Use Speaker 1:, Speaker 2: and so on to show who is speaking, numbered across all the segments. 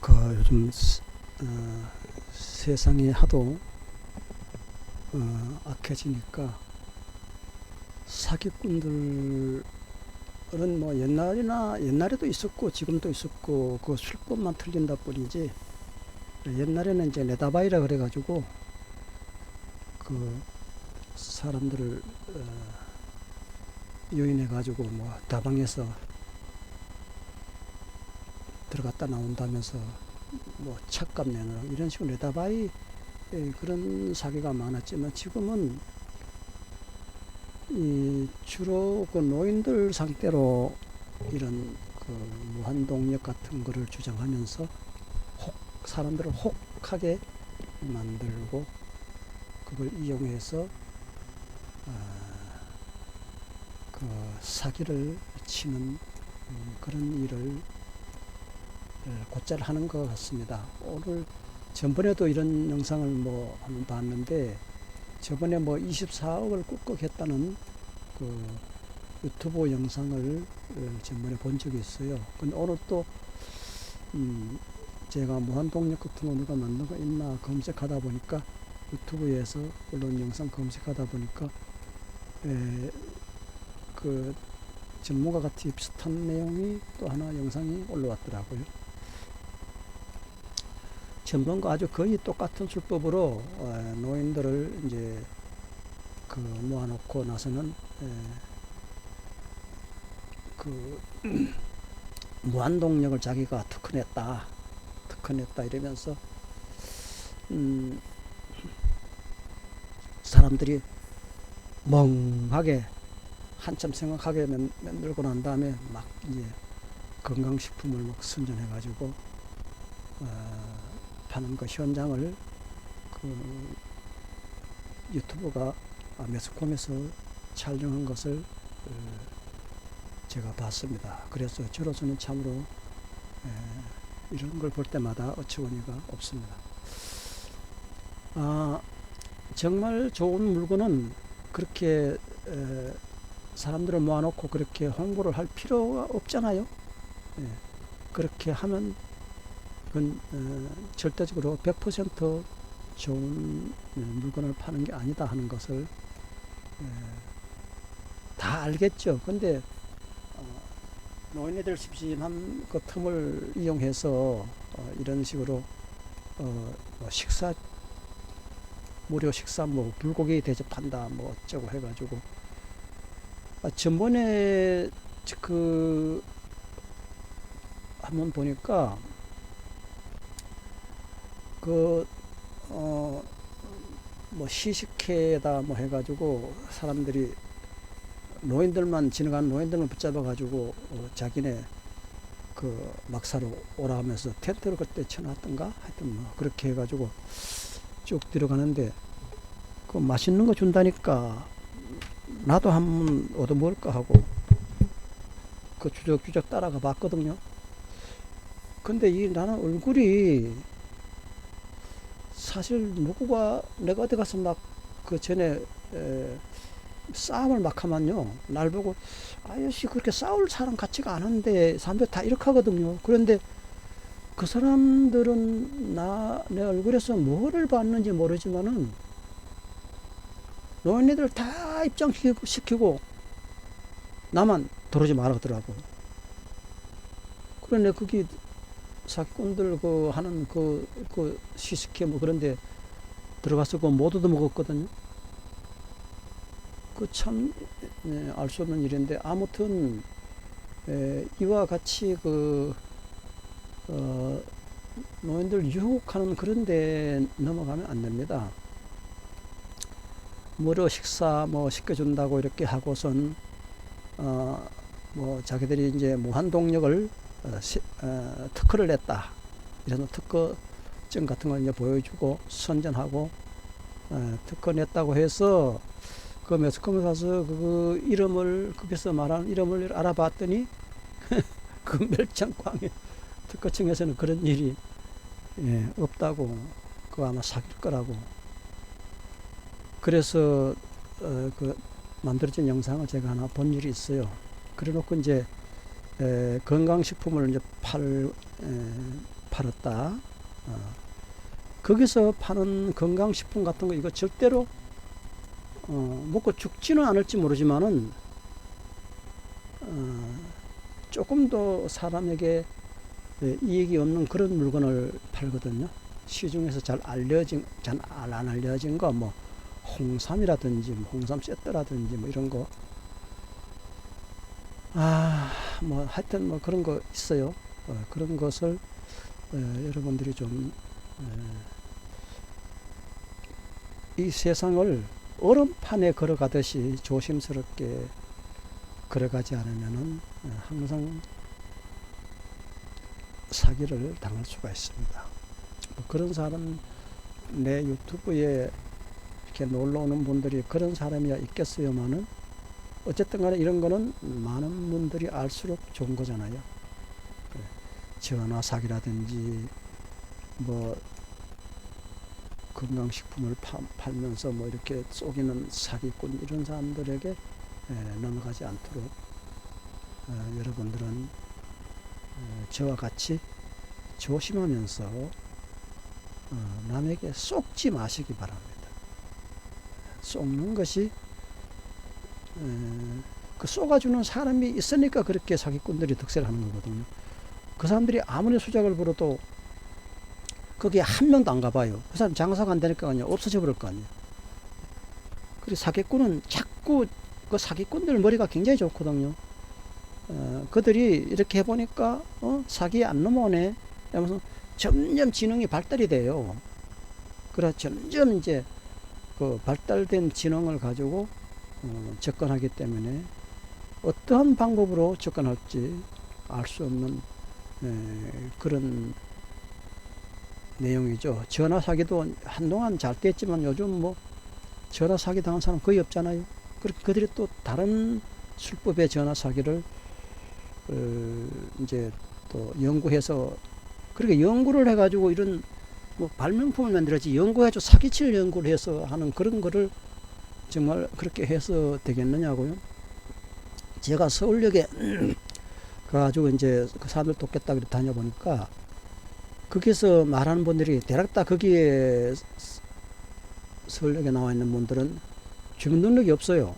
Speaker 1: 그 요즘 스- 어, 세상이 하도 어, 악해지니까 사기꾼들은 뭐 옛날이나 옛날에도 있었고 지금도 있었고 그 술법만 틀린다 뿐이지 옛날에는 이제 네다바이라 그래가지고 그 사람들을 어, 유인해 가지고 뭐 다방에서 들어갔다 나온다면서 뭐 착값 내느라 이런 식으로 네다바이 예, 그런 사기가 많았지만 지금은 이 주로 그 노인들 상대로 이런 그 무한동력 같은 거를 주장하면서 혹 사람들을 혹하게 만들고 그걸 이용해서 아, 그 사기를 치는 음, 그런 일을 예, 곧잘 하는 것 같습니다. 오늘 전번에도 이런 영상을 뭐 한번 봤는데 저번에 뭐 24억을 꿀꺽했다는 그 유튜브 영상을 어, 전번에 본 적이 있어요. 근데 오늘 또 음, 제가 무한동력 같은 거 누가 만든 거 있나 검색하다 보니까 유튜브에서 물론 영상 검색하다 보니까 에, 그 전문가 같이 비슷한 내용이 또 하나 영상이 올라왔더라고요. 전번과 아주 거의 똑같은 술법으로 어, 노인들을 이제 그 모아놓고 나서는 에, 그 무한동력을 자기가 특허냈다, 특허냈다 이러면서 음, 사람들이 멍하게 한참 생각하게 만- 만들고 난 다음에 막 이제 건강식품을 막 선전해가지고 어, 파는 그 현장을 그 유튜브가 아, 매스컴에서 촬영한 것을 어, 제가 봤습니다. 그래서 저로서는 참으로 에, 이런 걸 볼 때마다 어처구니가 없습니다. 아, 정말 좋은 물건은 그렇게 에, 사람들을 모아놓고 그렇게 홍보를 할 필요가 없잖아요. 예, 그렇게 하면 그건 어, 절대적으로 100% 좋은 예, 물건을 파는 게 아니다 하는 것을 예, 다 알겠죠. 근데 어, 노인네들 심심한 그 틈을 이용해서 어, 이런 식으로 어, 뭐 식사 무료 식사 뭐 불고기 대접한다 뭐 어쩌고 해가지고 아, 전번에 그 한번 보니까 그 어 뭐 시식회다 뭐 해가지고 사람들이 노인들만 지나가는 노인들만 붙잡아 가지고 어 자기네 그 막사로 오라 하면서 텐트를 그때 쳐놨던가 하여튼 뭐 그렇게 해가지고 쭉 들어가는데 그 맛있는 거 준다니까 나도 한번 얻어 먹을까 하고 그 주적주적 따라가 봤거든요. 근데 이 나는 얼굴이 사실 누구가 내가 어디 가서 막 그 전에 에, 싸움을 막 하면요. 날 보고 아저씨 그렇게 싸울 사람 같지가 않은데 사람들 다 이렇게 하거든요. 그런데 그 사람들은 나 내 얼굴에서 뭐를 봤는지 모르지만은 노인네들 다 입장시키고 시키고 나만 들어오지 말았더라고. 그런데 그게 사기꾼들 그 하는 그, 그 시식회 뭐 그런데 들어가서 그못 얻어 먹었거든요. 그 참 알수 없는 일인데 아무튼 에, 이와 같이 그 어, 노인들 유혹하는 그런 데 넘어가면 안 됩니다. 무료 식사 뭐 시켜준다고 이렇게 하고선 어, 뭐 자기들이 이제 무한 동력을 어, 시, 어, 특허를 냈다. 이런 특허증 같은 걸 이제 보여주고 선전하고 어, 특허 냈다고 해서 그 매스컴에 가서 그 이름을 거기서 말하는 이름을 알아봤더니 그 멸창광에 특허청에서는 그런 일이 예, 없다고 그거 아마 사귈 거라고 그래서 어, 그 만들어진 영상을 제가 하나 본 일이 있어요. 그래놓고 이제 에, 건강식품을 이제 팔, 에, 팔았다. 어. 거기서 파는 건강식품 같은 거 이거 절대로 어, 먹고 죽지는 않을지 모르지만은 어, 조금 더 사람에게 예, 이익이 없는 그런 물건을 팔거든요. 시중에서 잘 알려진, 잘 안 알려진 거, 뭐, 홍삼이라든지, 뭐 홍삼 세트라든지, 뭐 이런 거. 아, 뭐, 하여튼 뭐 그런 거 있어요. 어, 그런 것을 어, 여러분들이 좀, 에, 이 세상을 얼음판에 걸어가듯이 조심스럽게 걸어가지 않으면은 어, 항상 사기를 당할 수가 있습니다. 뭐 그런 사람 내 유튜브에 이렇게 놀러 오는 분들이 그런 사람이야 있겠어요만은 어쨌든 간에 이런 거는 많은 분들이 알수록 좋은 거잖아요. 전화 사기라든지 뭐 건강식품을 파, 팔면서 뭐 이렇게 속이는 사기꾼 이런 사람들에게 에, 넘어가지 않도록 어, 여러분들은 어, 저와 같이 조심하면서 어, 남에게 쏙지 마시기 바랍니다. 쏙는 것이 에, 그 쏘아주는 사람이 있으니까 그렇게 사기꾼들이 득세를 하는 거거든요. 그 사람들이 아무리 수작을 부려도 거기에 한 명도 안 가봐요. 그 사람 장사가 안 되니까 그냥 없어져 버릴 거 아니에요. 그리고 사기꾼은 자꾸 그 사기꾼들 머리가 굉장히 좋거든요. 어, 그들이 이렇게 해보니까 어, 사기에 안 넘어오네. 하면서 점점 지능이 발달이 돼요. 그래 점점 이제 그 발달된 지능을 가지고 어, 접근하기 때문에 어떠한 방법으로 접근할지 알 수 없는 에, 그런 내용이죠. 전화 사기도 한동안 잘 됐지만 요즘 뭐 전화 사기 당한 사람 거의 없잖아요. 그 그들이 또 다른 술법의 전화 사기를 어, 이제 또 연구해서 그렇게 연구를 해가지고 이런 뭐 발명품을 만들었지 연구해서 사기칠 연구를 해서 하는 그런 거를 정말 그렇게 해서 되겠느냐고요. 제가 서울역에 가가지고 이제 그 사람들 돕겠다 그래 다녀보니까 거기서 말하는 분들이 대략 다 거기에 서울역에 나와 있는 분들은 주민등록이 없어요.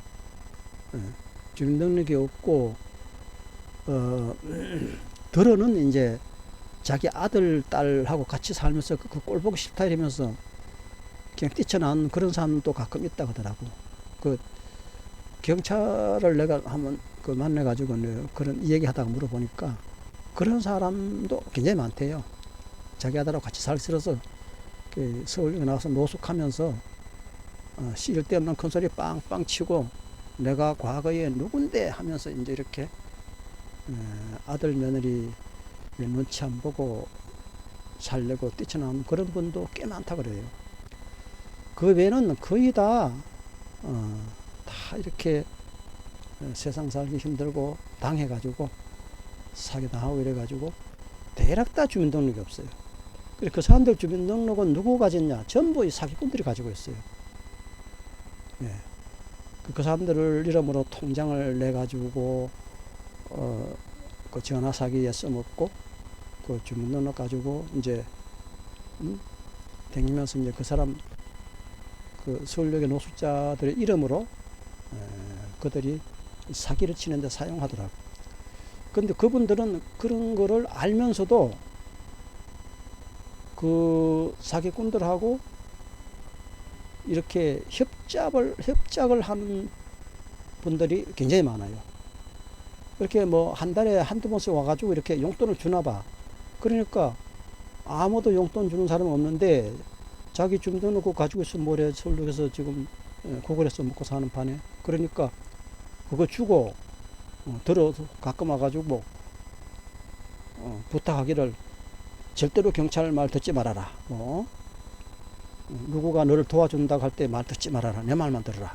Speaker 1: 예, 주민등록이 없고 어, 들어는 이제 자기 아들, 딸하고 같이 살면서 그, 그 꼴보기 싫다 이러면서 그냥 뛰쳐나온 그런 사람도 가끔 있다 하더라고. 그 경찰을 내가 한번 그 만나가지고 그런 얘기 하다가 물어보니까 그런 사람도 굉장히 많대요. 자기 아들하고 같이 싫어서 그 서울에 나와서 노숙하면서 어, 쉴데 없는 큰 소리 빵빵 치고 내가 과거에 누군데 하면서 이제 이렇게 에, 아들 며느리 눈치 안 보고 살려고 뛰쳐나오는 그런 분도 꽤 많다 그래요. 그 외에는 거의 다, 어, 다 이렇게 세상 살기 힘들고 당해가지고 사기당하고 이래가지고 대략 다 주민등록이 없어요. 그래서 그 사람들 주민등록은 누구 가졌냐? 전부 이 사기꾼들이 가지고 있어요. 예. 그 사람들을 이름으로 통장을 내가지고, 어, 그 전화 사기에 써먹고, 그 주민등록 가지고, 이제, 음? 댕기면서 이제 그 사람, 그 서울역의 노숙자들의 이름으로, 에, 그들이 사기를 치는데 사용하더라고. 근데 그분들은 그런 거를 알면서도 그 사기꾼들하고 이렇게 협작을 협작을 하는 분들이 굉장히 많아요. 이렇게 뭐 한 달에 한두 번씩 와가지고 이렇게 용돈을 주나 봐. 그러니까 아무도 용돈 주는 사람 없는데 자기 주민등록 가지고 있으면 뭐래 서울역에서 지금 고글에서 먹고 사는 판에 그러니까 그거 주고 어, 들어서 가끔 와가지고 뭐 어, 부탁하기를 절대로 경찰 말 듣지 말아라. 뭐 누구가 너를 도와준다고 할 때 말 듣지 말아라. 내 말만 들어라.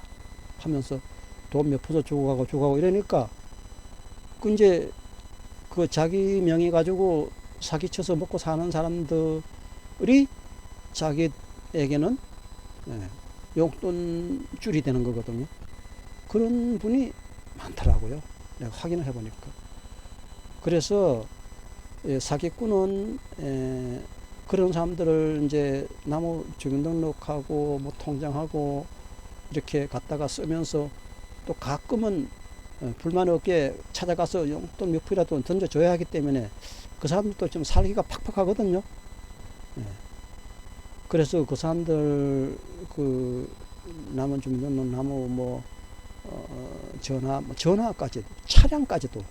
Speaker 1: 하면서 돈 몇 푼서 주고 가고 주고 가고 이러니까 그 이제 그 자기 명의 가지고 사기쳐서 먹고 사는 사람들이 자기 에게는 예, 용돈 줄이 되는 거거든요. 그런 분이 많더라고요. 내가 확인을 해보니까. 그래서 예, 사기꾼은 에, 그런 사람들을 이제 나무 주민등록하고 뭐 통장하고 이렇게 갖다가 쓰면서 또 가끔은 어, 불만 없게 찾아가서 용돈 몇 푼이라도 던져줘야 하기 때문에 그 사람들도 좀 살기가 팍팍하거든요. 예. 그래서 그 사람들 그 남은 주민등록 나무 뭐 어, 전화 뭐 전화까지 차량까지도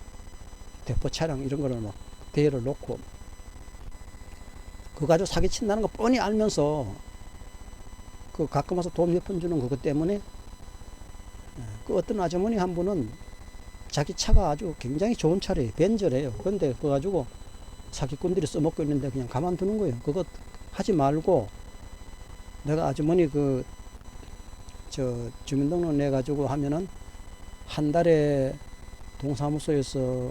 Speaker 1: 대포 차량 이런 거를 막 대여를 놓고 그거 가지고 사기 친다는 거 뻔히 알면서 그 가끔 와서 돈 몇 푼 주는 그것 때문에 예, 그 어떤 아주머니 한 분은 자기 차가 아주 굉장히 좋은 차래요. 벤저래요. 그런데 그거 가지고 사기꾼들이 써먹고 있는데 그냥 가만두는 거예요. 그거 하지 말고 내가 아주머니 그 저 주민등록 내 가지고 하면은 한 달에 동사무소에서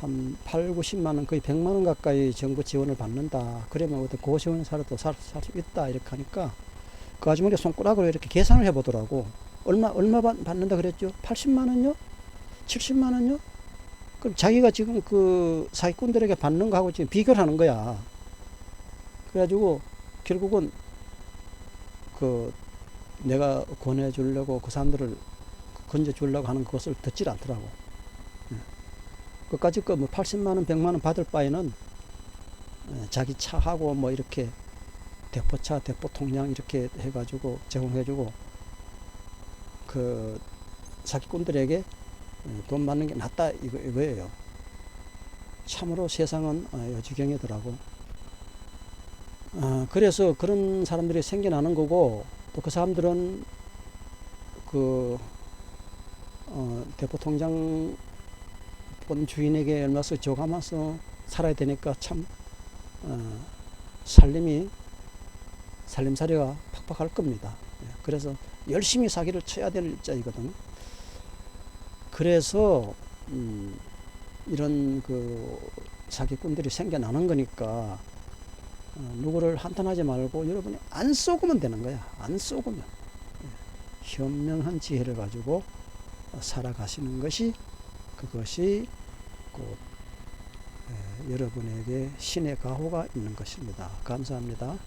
Speaker 1: 한 8, 90만 원 거의 100만 원 가까이 정부 지원을 받는다. 그러면 어떤 고시원 살아도 살 수 있다 이렇게 하니까 그 아주머니가 손가락으로 이렇게 계산을 해보더라고. 얼마 얼마 받, 받는다 그랬죠? 80만 원요? 70만 원요? 그럼 자기가 지금 그 사기꾼들에게 받는 거하고 지금 비교를 하는 거야. 그래가지고 결국은 그 내가 권해주려고 그 사람들을 건져주려고 하는 것을 듣질 않더라고. 예. 그까지 그뭐 80만 원, 100만 원 받을 바에는 예, 자기 차하고 뭐 이렇게 대포차, 대포 통장 이렇게 해가지고 제공해주고 그 사기꾼들에게 예, 돈 받는 게 낫다 이거, 이거예요. 참으로 세상은 어, 여지경이더라고. 아, 그래서 그런 사람들이 생겨나는 거고 또 그 사람들은 그 어, 대포 통장 본 주인에게 얼마씩 줘가면서 살아야 되니까 참 어, 살림이 살림살이가 팍팍할 겁니다. 예, 그래서 열심히 사기를 쳐야 될 자이거든요. 그래서 음, 이런 그 사기꾼들이 생겨나는 거니까 어, 누구를 한탄하지 말고 여러분이 안 쏘고면 되는 거야. 안 쏘고면 예, 현명한 지혜를 가지고 살아가시는 것이 그것이 곧 예, 여러분에게 신의 가호가 있는 것입니다. 감사합니다.